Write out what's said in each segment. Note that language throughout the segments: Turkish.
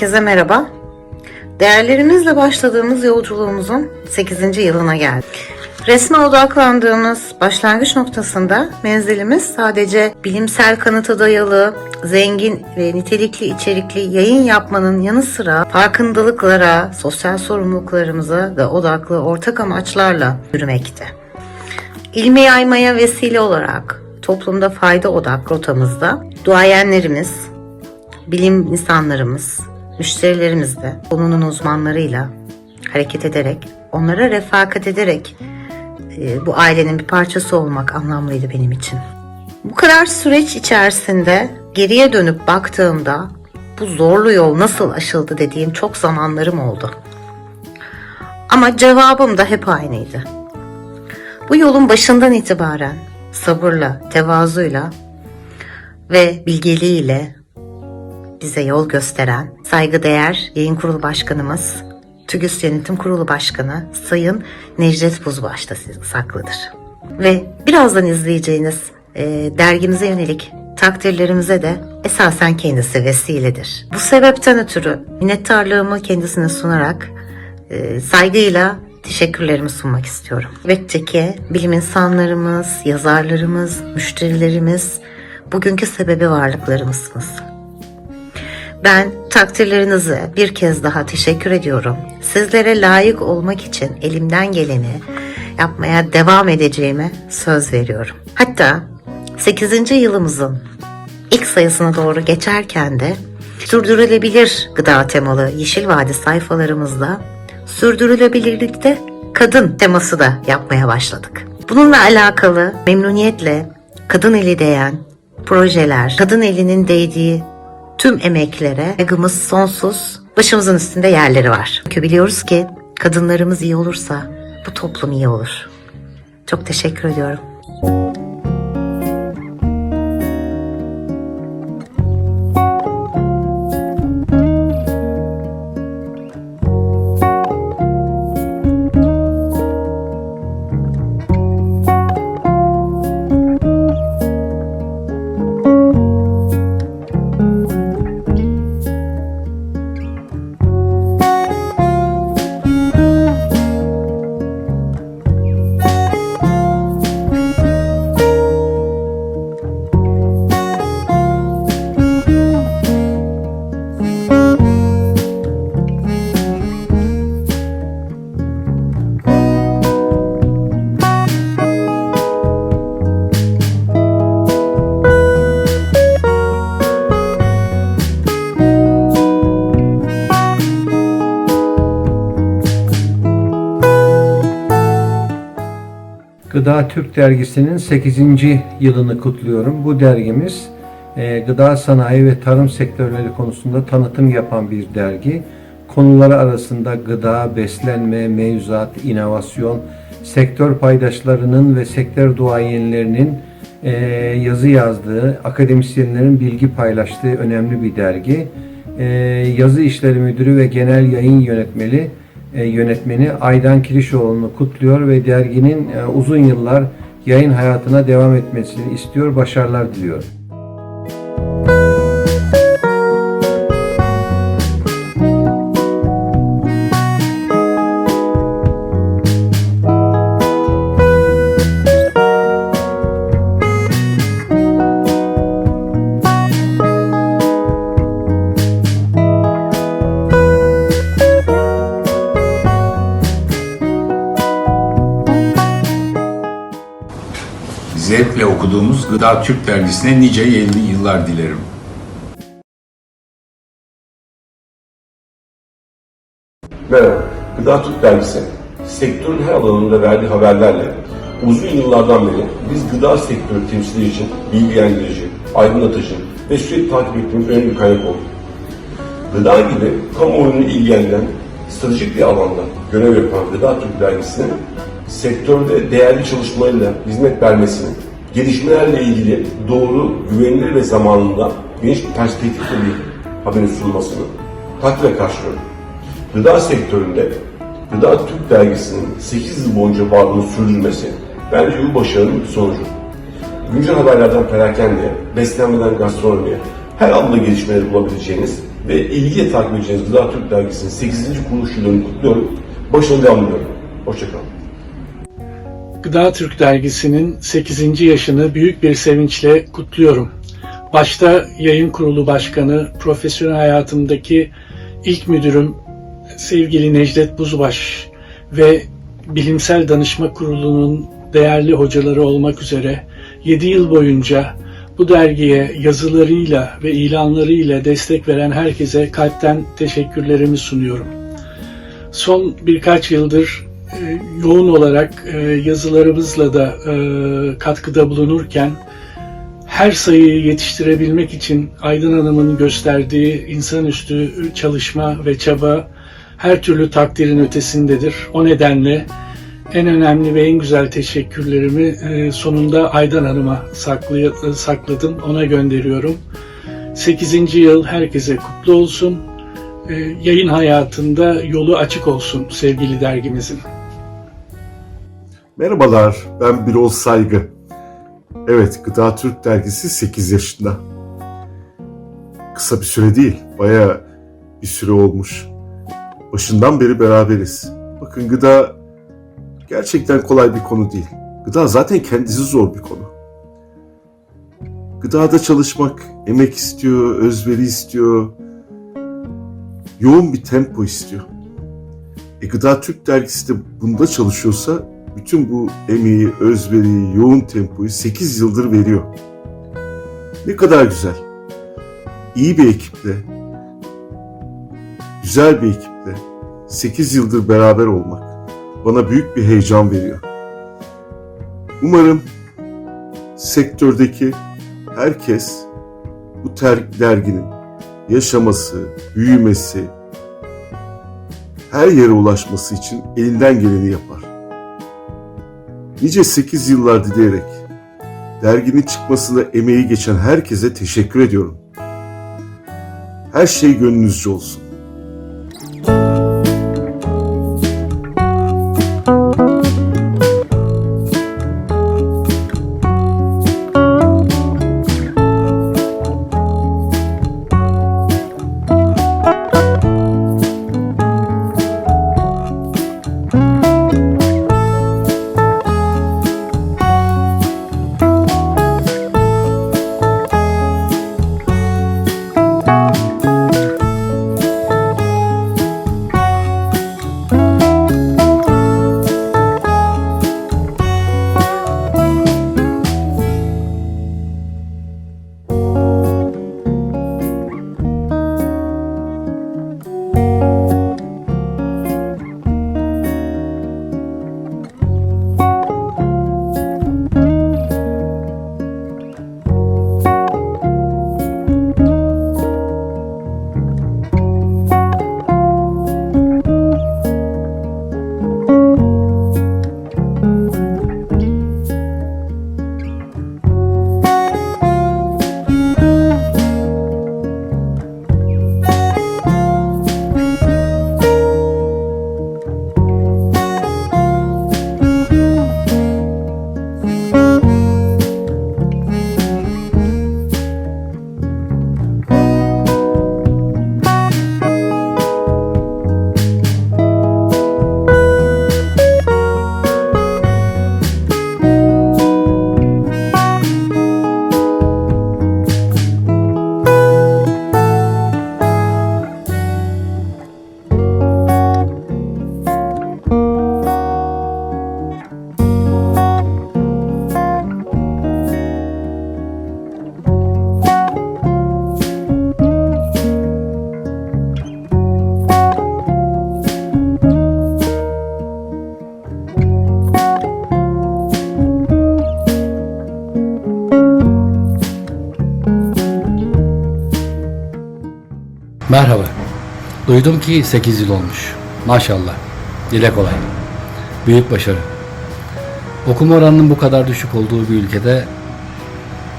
Herkese merhaba. Değerlerimizle başladığımız yolculuğumuzun 8. yılına geldik. Resme odaklandığımız başlangıç noktasında menzilimiz sadece bilimsel kanıta dayalı, zengin ve nitelikli içerikli yayın yapmanın yanı sıra farkındalıklara, sosyal sorumluluklarımıza da odaklı ortak amaçlarla yürümekte. İlmi yaymaya vesile olarak toplumda fayda odak rotamızda duayenlerimiz, bilim insanlarımız, müşterilerimiz de konunun uzmanlarıyla hareket ederek, onlara refakat ederek e, bu ailenin bir parçası olmak anlamlıydı benim için. Bu kadar süreç içerisinde geriye dönüp baktığımda bu zorlu yol nasıl aşıldı dediğim çok zamanlarım oldu. Ama cevabım da hep aynıydı. Bu yolun başından itibaren sabırla, tevazuyla ve bilgeliğiyle bize yol gösteren saygıdeğer yayın kurulu başkanımız, TÜGÜS Yönetim Kurulu Başkanı Sayın Necdet Buzbaş da saklıdır. Ve birazdan izleyeceğiniz e, dergimize yönelik takdirlerimize de esasen kendisi vesiledir. Bu sebepten ötürü minnettarlığımı kendisine sunarak e, saygıyla teşekkürlerimi sunmak istiyorum. Elbette ki bilim insanlarımız, yazarlarımız, müşterilerimiz bugünkü sebebi varlıklarımızsınız. Ben takdirlerinize bir kez daha teşekkür ediyorum. Sizlere layık olmak için elimden geleni yapmaya devam edeceğime söz veriyorum. Hatta 8. yılımızın ilk sayısına doğru geçerken de sürdürülebilir gıda temalı Yeşil Vadi sayfalarımızda sürdürülebilirlikte kadın teması da yapmaya başladık. Bununla alakalı memnuniyetle kadın eli değen projeler, kadın elinin değdiği tüm emeklere saygımız sonsuz. Başımızın üstünde yerleri var. Çünkü biliyoruz ki kadınlarımız iyi olursa bu toplum iyi olur. Çok teşekkür ediyorum. Gıda Türk Dergisi'nin 8. yılını kutluyorum. Bu dergimiz e, gıda sanayi ve tarım sektörleri konusunda tanıtım yapan bir dergi. Konuları arasında gıda, beslenme, mevzuat, inovasyon, sektör paydaşlarının ve sektör duayenlerinin e, yazı yazdığı, akademisyenlerin bilgi paylaştığı önemli bir dergi. E, yazı işleri müdürü ve genel yayın yönetmeni e, yönetmeni Aydan Kirişoğlu'nu kutluyor ve derginin e, uzun yıllar yayın hayatına devam etmesini istiyor, başarılar diliyor. Gıda Türk Dergisi'ne nice yıllar dilerim. Merhaba, Gıda Türk Dergisi, sektörün her alanında verdiği haberlerle uzun yıllardan beri biz gıda sektörü temsilcileri için bilgilendirici, aydınlatıcı ve sürekli takip ettiğimiz önemli bir kaynak olduk. Gıda gibi kamuoyunu ilgilendiren stratejik bir alanda görev yapan Gıda Türk Dergisi'nin sektörde değerli çalışmalarıyla hizmet vermesini, gelişmelerle ilgili doğru, güvenilir ve zamanında geniş bir perspektifle bir haberin sunulmasını takdirle karşılıyorum. Gıda sektöründe Gıda Türk Dergisi'nin 8 yıl boyunca varlığını sürdürmesi bence bu başarının bir sonucu. Güncel haberlerden perakende, beslenmeden gastronomiye, her alanda gelişmeleri bulabileceğiniz ve ilgiyle takip edeceğiniz Gıda Türk Dergisi'nin 8. kuruluş yılını kutluyorum. Başarılı devam. Hoşçakalın. Gıda Türk Dergisi'nin 8. yaşını büyük bir sevinçle kutluyorum. Başta yayın kurulu başkanı, profesyonel hayatımdaki ilk müdürüm sevgili Necdet Buzbaş ve bilimsel danışma kurulunun değerli hocaları olmak üzere 7 yıl boyunca bu dergiye yazılarıyla ve ilanlarıyla destek veren herkese kalpten teşekkürlerimi sunuyorum. Son birkaç yıldır yoğun olarak e, yazılarımızla da e, katkıda bulunurken her sayıyı yetiştirebilmek için Aydın Hanım'ın gösterdiği insanüstü çalışma ve çaba her türlü takdirin ötesindedir. O nedenle en önemli ve en güzel teşekkürlerimi e, sonunda Aydan Hanım'a sakladım. Ona gönderiyorum. 8. yıl herkese kutlu olsun. E, Yayın hayatında yolu açık olsun sevgili dergimizin. Merhabalar, ben Birol Saygı. Evet, Gıda Türk Dergisi 8 yaşında. Kısa bir süre değil, bayağı bir süre olmuş. Başından beri beraberiz. Bakın gıda gerçekten kolay bir konu değil. Gıda zaten kendisi zor bir konu. Gıdada çalışmak emek istiyor, özveri istiyor, yoğun bir tempo istiyor. E, Gıda Türk Dergisi de bunda çalışıyorsa bütün bu emeği, özveriyi, yoğun tempoyu 8 yıldır veriyor. Ne kadar güzel. İyi bir ekiple, güzel bir ekiple 8 yıldır beraber olmak bana büyük bir heyecan veriyor. Umarım sektördeki herkes bu ter- derginin yaşaması, büyümesi, her yere ulaşması için elinden geleni yapar nice 8 yıllar dileyerek derginin çıkmasına emeği geçen herkese teşekkür ediyorum. Her şey gönlünüzce olsun. Merhaba. Duydum ki 8 yıl olmuş. Maşallah. Dile kolay. Büyük başarı. Okuma oranının bu kadar düşük olduğu bir ülkede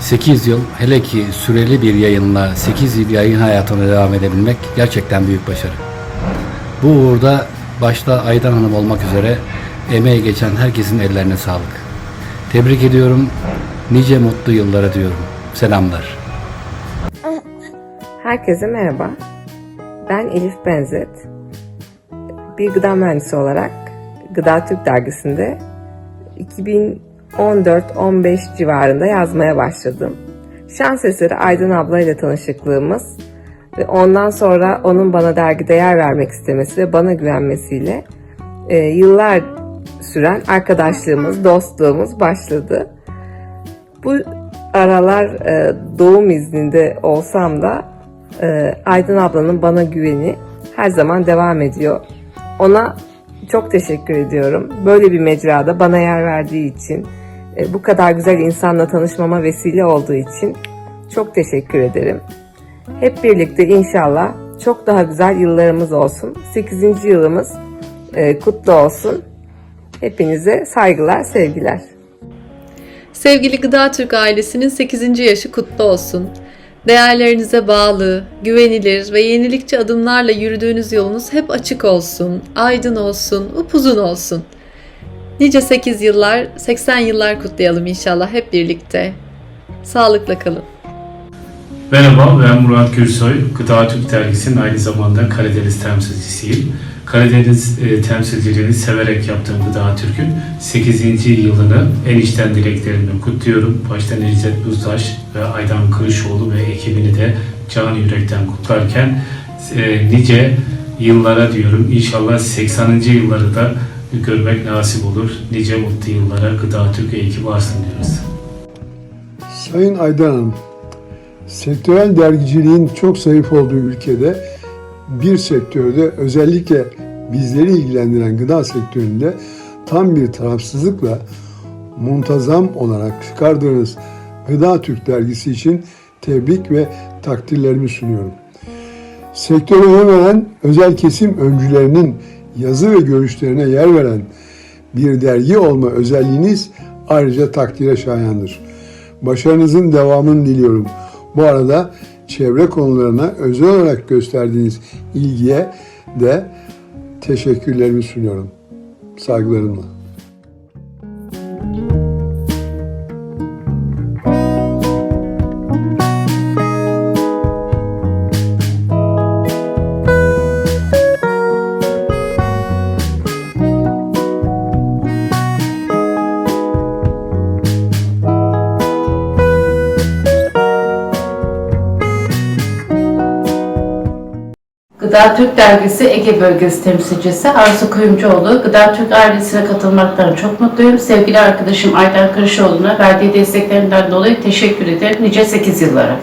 8 yıl hele ki süreli bir yayınla 8 yıl yayın hayatına devam edebilmek gerçekten büyük başarı. Bu uğurda başta Aydan Hanım olmak üzere emeği geçen herkesin ellerine sağlık. Tebrik ediyorum. Nice mutlu yıllara diyorum. Selamlar. Herkese merhaba. Ben Elif Benzet. Bir gıda mühendisi olarak Gıda Türk dergisinde 2014-15 civarında yazmaya başladım. Şans eseri Aydın ablayla tanışıklığımız ve ondan sonra onun bana dergide yer vermek istemesi ve bana güvenmesiyle e, yıllar süren arkadaşlığımız, dostluğumuz başladı. Bu aralar e, doğum izninde olsam da e, Aydın ablanın bana güveni her zaman devam ediyor. Ona çok teşekkür ediyorum. Böyle bir mecrada bana yer verdiği için, e, bu kadar güzel insanla tanışmama vesile olduğu için çok teşekkür ederim. Hep birlikte inşallah çok daha güzel yıllarımız olsun. 8. yılımız e, kutlu olsun. Hepinize saygılar, sevgiler. Sevgili Gıda Türk ailesinin 8. yaşı kutlu olsun. Değerlerinize bağlı, güvenilir ve yenilikçi adımlarla yürüdüğünüz yolunuz hep açık olsun, aydın olsun, upuzun olsun. Nice 8 yıllar, 80 yıllar kutlayalım inşallah hep birlikte. Sağlıkla kalın. Merhaba, ben Murat Gürsoy. Gıda Türk Dergisi'nin aynı zamanda Karadeniz temsilcisiyim. Karadeniz e, temsilciliğini severek yaptığım Gıda Türk'ün 8. yılını en içten dileklerimle kutluyorum. Başta Necdet Buztaş ve Aydan Kırışoğlu ve ekibini de can yürekten kutlarken e, nice yıllara diyorum. İnşallah 80. yılları da görmek nasip olur. Nice mutlu yıllara Gıda Türk ekibi varsın diyoruz. Sayın Aydan Hanım, sektörel dergiciliğin çok zayıf olduğu ülkede bir sektörde özellikle bizleri ilgilendiren gıda sektöründe tam bir tarafsızlıkla muntazam olarak çıkardığınız Gıda Türk dergisi için tebrik ve takdirlerimi sunuyorum. Sektöre önem veren özel kesim öncülerinin yazı ve görüşlerine yer veren bir dergi olma özelliğiniz ayrıca takdire şayandır. Başarınızın devamını diliyorum. Bu arada çevre konularına özel olarak gösterdiğiniz ilgiye de teşekkürlerimi sunuyorum. Saygılarımla. Gıda Türk Dergisi Ege Bölgesi temsilcisi Arzu Kuyumcuoğlu. Gıda Türk ailesine katılmaktan çok mutluyum. Sevgili arkadaşım Aydan Kırışoğlu'na verdiği desteklerinden dolayı teşekkür ederim. Nice 8 yıllara.